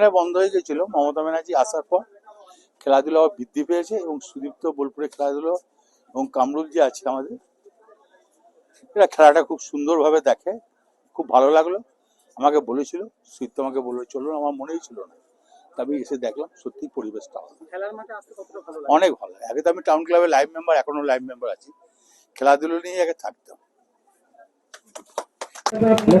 এখানে বন্ধ হয়ে গেছিল মমতা ব্যানার্জি আসার পর খেলাধুলা আবার বৃদ্ধি পেয়েছে এবং সুদীপ্ত বোলপুরে খেলাধুলো এবং কামরুল যে আছে আমাদের এরা খেলাটা খুব সুন্দরভাবে দেখে খুব ভালো লাগল। আমাকে বলেছিল সুদীপ্ত আমাকে বলল চলুন আমার মনেই ছিল না। তবে এসে দেখলাম সত্যি পরিবেশটা ভালো। খেলার মাঠে ভালো লাগে? অনেক ভালো আগে তো আমি টাউন ক্লাবের লাইভ মেম্বার এখনও লাইভ মেম্বার আছি। খেলাধুলো নিয়ে আগে থাকতাম। হবে?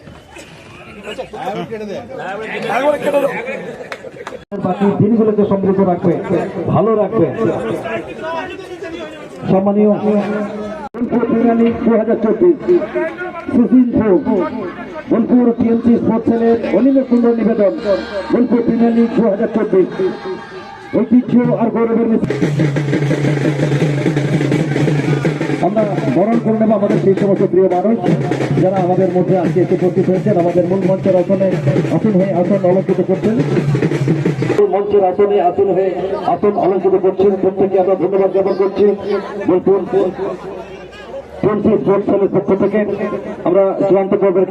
বাকি দিনগুলোকে সমৃদ্ধ রাখবে, ভালো রাখবে। সম্মানীয় দু হাজার চব্বিশ। বোলপুর টিএমসি স্পোর্টস সেলের অনিম সুন্দর নিবেদন, বোলপুর প্রিমিয়ার লিগ দু হাজার চব্বিশ। ঐতিহ্য আর গৌরবের বরণ করে নেব আমাদের সেই সমস্ত প্রিয় মানুষ, যারা আমাদের মধ্যে আজকে এসে উপস্থিত হয়েছেন, আমাদের মূল মঞ্চের আসনে আসন হয়ে আসন অলঙ্কৃত করছেন। মঞ্চের আসনে আসন হয়ে আসন অলঙ্কৃত করছেন। প্রত্যেকে আমরা ধন্যবাদ জ্ঞাপন করছি। স্পোর্টস পক্ষ থেকে আমরা চূড়ান্ত পর্বের